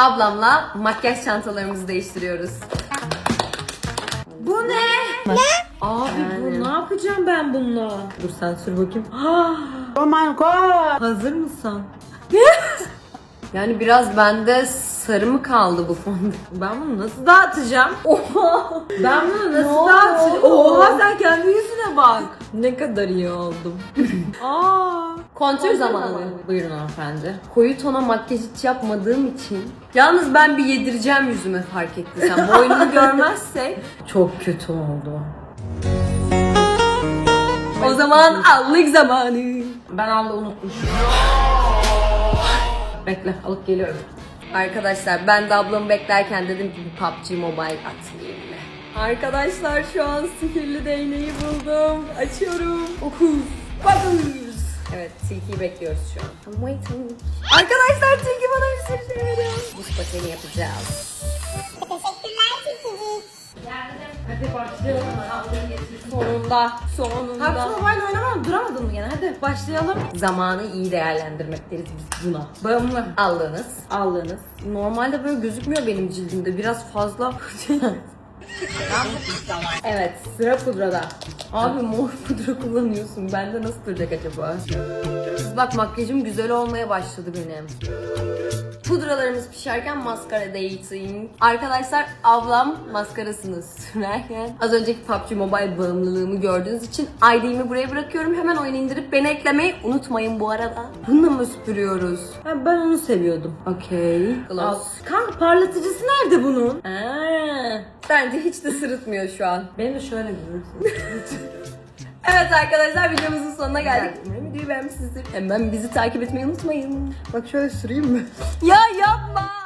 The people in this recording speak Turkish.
Ablamla makyaj çantalarımızı değiştiriyoruz. Bu ne? Abi bu ne yapacağım ben bununla? Dur sen sür bakayım. Oh my god. Hazır mısın? Yani biraz bende sarı mı kaldı bu fonda? Ben bunu nasıl dağıtacağım? Oha! Ben bunu nasıl Ne dağıtacağım? oldu? Oha sen kendi yüzüne bak. Ne kadar iyi oldum. Aa. Kontür zamanı. Buyurun hanımefendi. Koyu tona makyaj hiç yapmadığım için. Yalnız ben bir yedireceğim yüzüme fark ettiysen. Boynumu görmezsek. Çok kötü oldu. O zaman allık zamanı. Ben Allah unutmuşum. Bekle alıp geliyorum. Arkadaşlar ben de ablamı beklerken dedim ki bir PUBG Mobile atayım mı? Arkadaşlar şu an sihirli değneği buldum. Açıyorum. Okuz. Bakız. Evet tilkiyi bekliyoruz şu an. I'm waiting. Arkadaşlar tilki bana bir sürü şey veriyor. Buz pateni yapacağız. Hadi başlayalım. Sonunda, sonunda. Oynamam duramadın mı gene? Hadi başlayalım. Zamanı iyi değerlendirmek deriz biz buna. Bağımlı. Aldığınız. Aldığınız. Normalde böyle gözükmüyor benim cildimde. Biraz fazla. evet sıra pudrada. Abi mor pudra kullanıyorsun. Bende nasıl duracak acaba? Bak makyajım güzel olmaya başladı benim. Pudralarımız pişerken maskara dating. Arkadaşlar ablam maskarasını sürerken az önceki PUBG Mobile bağımlılığımı gördüğünüz için ID'mi buraya bırakıyorum. Hemen oyun indirip beni eklemeyi unutmayın bu arada. Bununla mı süpürüyoruz? Ha, ben onu seviyordum. Okey. Gloss. Kanka parlatıcısı nerede bunun? Aa, bence hiç de sırıtmıyor şu an. Beni de şöyle görürsün. Evet arkadaşlar videomuzun sonuna geldik. Umarım videoyu beğenmişsinizdir. Hemen bizi takip etmeyi unutmayın. Bak şöyle süreyim mi? Ya yapma.